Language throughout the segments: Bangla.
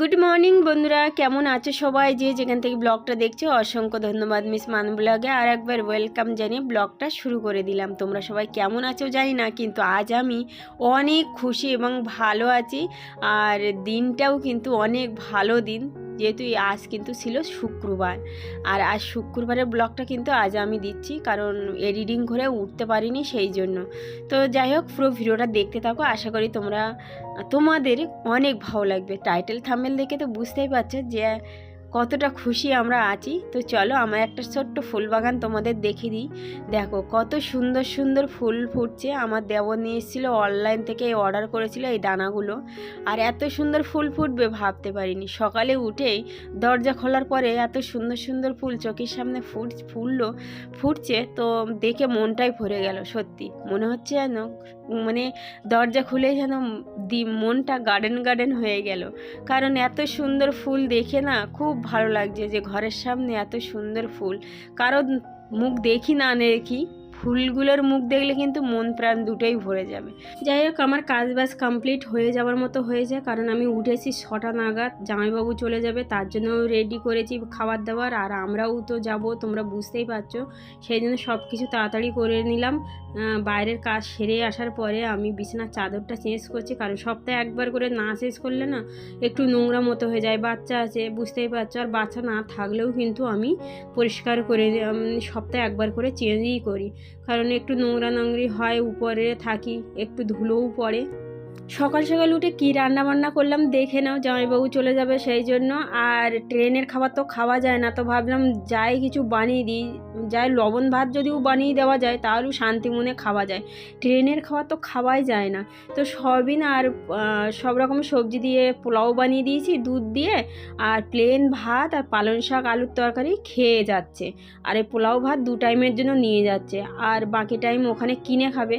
গুড মর্নিং বন্ধুরা। কেমন আছো সবাই? যে যেখান থেকে ব্লগটা দেখছ, অসংখ্য ধন্যবাদ মিস মান ব্লগে। আর একবার ওয়েলকাম জানিয়ে ব্লগটা শুরু করে দিলাম। তোমরা সবাই কেমন আছো জানি না, কিন্তু আজ আমি অনেক খুশি এবং ভালো আছি। আর দিনটাও কিন্তু অনেক ভালো দিন। যেহেতু আজ কিন্তু ছিল শুক্রবার। আর আজ শুক্রবারের ব্লগটা কিন্তু আজ আমি দিচ্ছি, কারণ এডিটিং করে উঠতে পারিনি সেই জন্য। তো যাই হোক, পুরো ভিডিওটা দেখতে থাকো, আশা করি তোমরা, তোমাদের অনেক ভালো লাগবে। টাইটেল থামেল দেখে তো বুঝতেই পারছ যে কতটা খুশি আমরা আছি। তো চলো আমার একটা ছোট্ট ফুল বাগান তোমাদের দেখে দিই। দেখো কত সুন্দর সুন্দর ফুল ফুটছে। আমার দেবর নিয়ে এসেছিল অনলাইন থেকে অর্ডার করেছিল এই দানাগুলো। আর এত সুন্দর ফুল ফুটবে ভাবতে পারিনি। সকালে উঠেই দরজা খোলার পরে এত সুন্দর সুন্দর ফুল চোখের সামনে ফুট, ফুললো, ফুটছে। তো দেখে মনটাই ভরে গেল সত্যি। মনে হচ্ছে যেন মানে দরজা খুলে যেন মনটা গার্ডেন গার্ডেন হয়ে গেল। কারণ এত সুন্দর ফুল দেখে না খুব ভালো লাগছে যে ঘরের সামনে এত সুন্দর ফুল। কারও মুখ দেখি না দেখি ফুলগুলোর মুখ দেখলে কিন্তু মন প্রাণ দুটোই ভরে যাবে। যাই হোক, আমার কাজ বাজ কমপ্লিট হয়ে যাওয়ার মতো হয়েছে কারণ আমি উঠেছি ছটা নাগাদ, জামাইবাবু চলে যাবে, তার জন্য রেডি করেছি খাবার দাবার, আর আমরাও তো যাব, তোমরা বুঝতেই পারছ। সেই জন্য সব কিছু তাড়াতাড়ি করে নিলাম। বাইরের কাজ সেরে আসার পরে আমি বিছানার চাদরটা চেঞ্জ করছি, কারণ সপ্তাহে একবার করে না শেষ করলে না একটু নোংরা মতো হয়ে যায়, বাচ্চা আছে, বুঝতেই পারছ। আর বাচ্চা না থাকলেও কিন্তু আমি পরিষ্কার করে সপ্তাহে একবার করে চেঞ্জই করি। কারণ একটু নোংরা নোংরি হয় উপরে থাকি একটু ধুলোও পড়ে। সকাল সকাল উঠে কী রান্না বান্না করলাম দেখে নাও, জামাইবাবু চলে যাবে সেই জন্য। আর ট্রেনের খাবার তো খাওয়া যায় না, তো ভাবলাম যাই কিছু বানিয়ে দিই। যাই লবণ ভাত যদিও বানিয়ে দেওয়া যায় তাহলেও শান্তি মনে খাওয়া যায়। ট্রেনের খাবার তো খাওয়াই যায় না। তো সয়াবিন আর সব রকম সবজি দিয়ে পোলাও বানিয়ে দিয়েছি, দুধ দিয়ে, আর প্লেন ভাত আর পালং শাক, আলুর তরকারি খেয়ে যাচ্ছে। আর এই পোলাও ভাত দু টাইমের জন্য নিয়ে যাচ্ছে। আর বাকি টাইম ওখানে কিনে খাবে।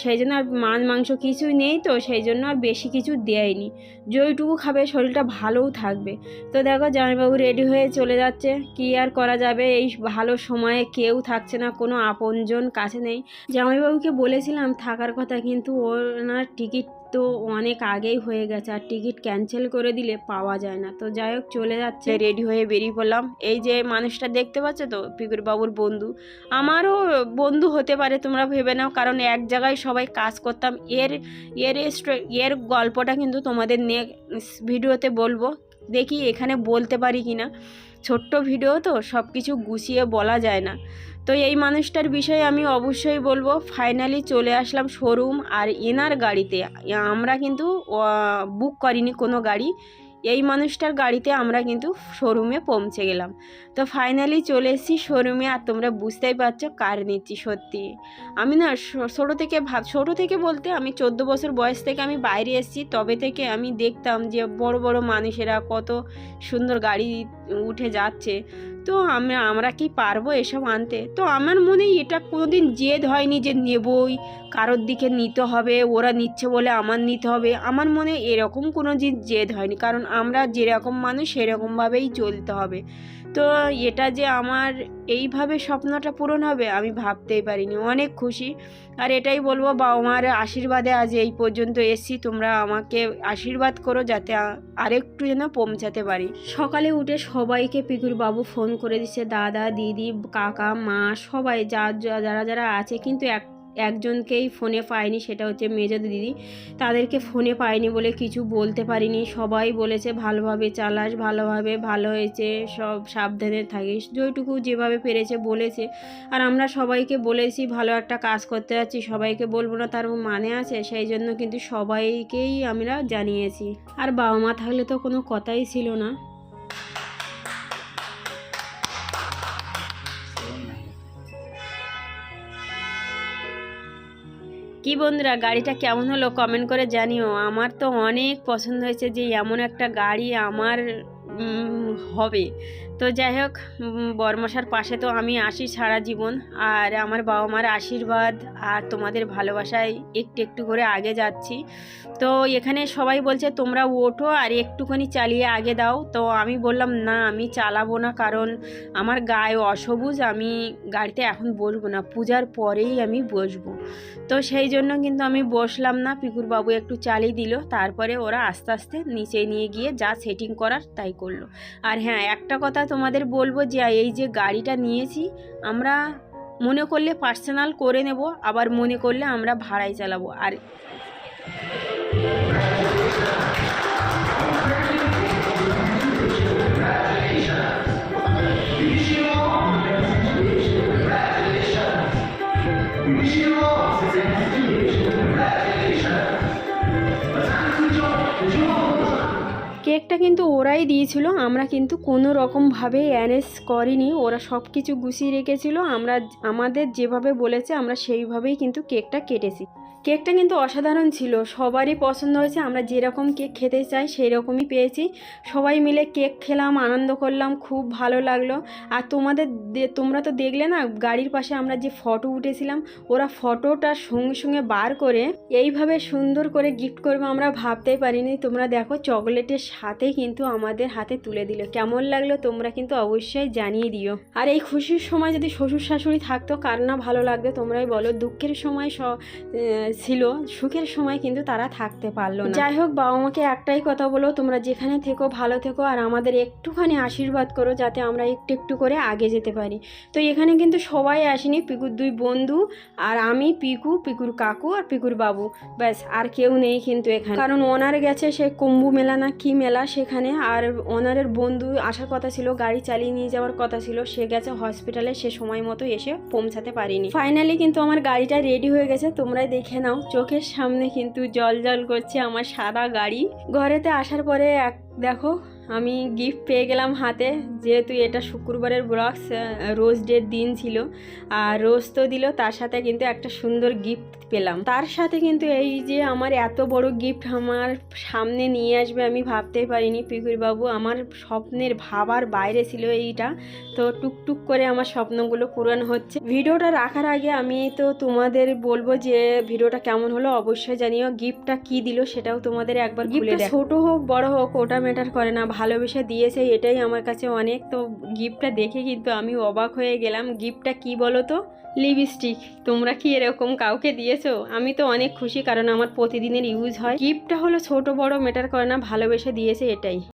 সেই জন্য আর মাছ, মাংস কিছুই নেই। তো সেই জন্য আর বেশি কিছু দেয়নি। যেইটুকু খাবে শরীরটা ভালোও থাকবে। তো দেখো জামাইবাবু রেডি হয়ে চলে যাচ্ছে। কি আর করা যাবে? এই ভালো সময়ে কেউ থাকছে না, কোনো আপনজন কাছে নেই। জামাইবাবুকে বলেছিলাম থাকার কথা, কিন্তু ওনার টিকিট তো অনেক আগেই হয়ে গেছে আর টিকিট ক্যান্সেল করে দিলে পাওয়া যায় না। তো যাই হোক, চলে যাচ্ছে। রেডি হয়ে বেরিয়ে পড়লাম। এই যে মানুষটা দেখতে পাচ্ছ তো পিকুর বাবুর বন্ধু। আমারও বন্ধু হতে পারে, তোমরা ভেবে নাও। কারণ এক জায়গায় সবাই কাজ করতাম। এর এর এর গল্পটা কিন্তু তোমাদের নে ভিডিওতে বলব। দেখি এখানে বলতে পারি কি না ছোট্ট ভিডিও তো সব কিছু গুছিয়ে বলা যায় না। তো এই মানুষটার বিষয়ে আমি অবশ্যই বলব ফাইনালি চলে আসলাম শোরুম আর এনার গাড়িতে। আমরা কিন্তু বুক করিনি কোনো গাড়ি। এই মানুষটার গাড়িতে আমরা কিন্তু শোরুমে পৌঁছে গেলাম। তো ফাইনালি চলে এসেছি শোরুমে আর তোমরা বুঝতেই পারছ কার নিচ্ছি সত্যি। আমি না ছোটো থেকে ভাব, ছোটো থেকে বলতে আমি চোদ্দ বছর বয়স থেকে আমি বাইরে এসেছি, তবে থেকে আমি দেখতাম যে বড় বড় মানুষেরা কত সুন্দর গাড়ি উঠে যাচ্ছে। তো আমরা আমরা কি পারব এসব আনতে? তো আমার মনে এটা কোনোদিন জেদ হয়নি যে নেবই, কারোর দিকে নিতে হবে, ওরা নিচ্ছে বলে আমার নিতে হবে। আমার মনে এরকম কোনো জেদ হয়নি, কারণ আমরা যেরকম মানুষ, সেরকমভাবেই চলতে হবে। তো এটা যে আমার এইভাবে স্বপ্নটা পূরণ হবে, আমি ভাবতেই পারিনি। অনেক খুশি। আর এটাই বলব বাবা মার আশীর্বাদে আজ এই পর্যন্ত এসছি। তোমরা আমাকে আশীর্বাদ করো যাতে আরেকটু যেন পৌঁছাতে পারি। সকালে উঠে সবাইকে পিকুর বাবু ফোন করে দিচ্ছে, দাদা, দিদি, কাকা, মা, সবাই যা যারা যারা আছে, কিন্তু এক একজনকেই ফোনে পাইনি সেটা হচ্ছে মেজো দিদি। তাদেরকে ফোনে পাইনি বলে কিছু বলতে পারিনি। সবাই বলেছে, ভালোভাবে চালাস, ভালোভাবে ভালো হয়েছে, সব সাবধানে থাকিস। যেটুকু যেভাবে পেরেছে বলেছে। আর আমরা সবাইকে বলেছি, ভালো একটা কাজ করতে যাচ্ছি। সবাইকে বলব না, তার মানে আছে, সেই জন্য কিন্তু সবাইকেই আমরা জানিয়েছি। আর বাবা মা থাকলে তো কোনো কথাই ছিল না। কি বন্ধুরা, গাড়িটা কেমন হলো কমেন্ট করে জানিও। আমার তো অনেক পছন্দ হয়েছে যে, এমন একটা গাড়ি আমার হবে। তো যাই হোক বরমশার পাশে তো আমি আসি সারা জীবন। আর আমার বাবা মার আশীর্বাদ আর তোমাদের ভালোবাসায় একটু একটু করে আগে যাচ্ছি। তো এখানে সবাই বলছে, তোমরা ওঠো আর একটুখানি চালিয়ে আগে দাও। তো আমি বললাম, না, আমি চালাবো না। কারণ আমার গায়ে অসবুজ, আমি গাড়িতে এখন বসবো না। পূজার পরেই আমি বসবো। তো সেই জন্য কিন্তু আমি বসলাম না। পিকুর বাবু একটু চালিয়ে দিল। তারপরে ওরা আস্তে আস্তে নিচে নিয়ে গিয়ে যা সেটিং করার তাই করল। আর হ্যাঁ একটা কথা তোমাদের বলব যে, এই যে গাড়িটা নিয়েছি, আমরা মনে করলে পার্সোনাল করে নেব, আবার মনে করলে আমরা ভাড়ায় চালাবো। আর কেকটা কিন্তু ওরাই দিয়েছিল, আমরা কিন্তু কোনো রকমভাবে অ্যারেঞ্জ করিনি, ওরা সব কিছু গুছিয়ে রেখেছিল, আমরা আমাদের যেভাবে বলেছে, আমরা সেইভাবেই কিন্তু কেকটা কেটেছি। কেকটা কিন্তু অসাধারণ ছিল। সবারই পছন্দ হয়েছে। আমরা যেরকম কেক খেতে চাই সেই রকমই পেয়েছি। সবাই মিলে কেক খেলাম, আনন্দ করলাম, খুব ভালো লাগল। আর তোমাদের তোমরা তো দেখলে না, গাড়ির পাশে আমরা যে ফটো উঠেছিলাম, ওরা ফটোটা সঙ্গে সঙ্গে বার করে এইভাবে সুন্দর করে গিফট করব আমরা ভাবতেই পারিনি। তোমরা দেখো, চকলেটের সাথে কিন্তু আমাদের হাতে তুলে দিল। কেমন লাগল তোমরা কিন্তু অবশ্যই জানিয়ে দিও। আর এই খুশির সময় যদি শ্বশুর শাশুড়ি থাকতো, কার না ভালো লাগতো, তোমরাই বলো। দুঃখের সময় ছিল, সুখের সময় কিন্তু তারা থাকতে পারল না। যাই হোক, বাবা মাকে একটাই কথা বলো, তোমরা যেখানে থেকো ভালো থেকো, আর আমাদের একটুখানি আশীর্বাদ করো যাতে আমরা একটু একটু করে আগে যেতে পারি। তো এখানে কিন্তু সবাই আসেনি, পিকুর দুই বন্ধু, আর আমি, পিকু, পিকুর কাকু, আর পিকুর বাবু। ব্যাস, আর কেউ নেই কিন্তু এখানে। কারণ ওনার গেছে সে কুম্ভু মেলা না কি মেলা সেখানে, আর ওনারের বন্ধু আসার কথা ছিল, গাড়ি চালিয়ে নিয়ে যাওয়ার কথা ছিল, সে গেছে হসপিটালে সে সময় মতো এসে পৌঁছাতে পারিনি। ফাইনালি কিন্তু আমার গাড়িটা রেডি হয়ে গেছে, তোমরাই দেখে নাও, চোখের সামনে কিন্তু জল জল করছে আমার সাদা গাড়ি। ঘরেতে আসার পরে এক, দেখো, আমি গিফট পেয়ে গেলাম হাতে, যেহেতু এটা শুক্রবারের ব্লগস রোজ ডের দিন ছিল, আর রোজ তো দিল, তার সাথে কিন্তু একটা সুন্দর গিফট পেলাম। তার সাথে কিন্তু এই যে আমার এত বড় গিফট আমার সামনে নিয়ে আসবে আমি ভাবতেই পারিনি বাবু আমার স্বপ্নের ভাবার বাইরে ছিল এইটা। তো টুকটুক করে আমার স্বপ্নগুলো পূরণ হচ্ছে। ভিডিওটা রাখার আগে আমি তো তোমাদের বলব যে ভিডিওটা কেমন হলো অবশ্যই জানিও। গিফটটা কি দিল সেটাও তোমাদের একবার গিফট ছোট হোক বড় হোক ওটা ম্যাটার করে না। ভালোবেসে দিয়েছে এটাই আমার কাছে অনেক। তো গিফটটা দেখে কিন্তু আমি অবাক হয়ে গেলাম। গিফটটা কি বলো তো? লিপস্টিক তোমরা কি এরকম কাউকে দিয়েছ? আমি তো অনেক খুশি কারণ আমার প্রতিদিনের ইউজ হয়। গিফটটা হলো ছোট বড় মেটার করে না, ভালোবেসে দিয়েছে এটাই।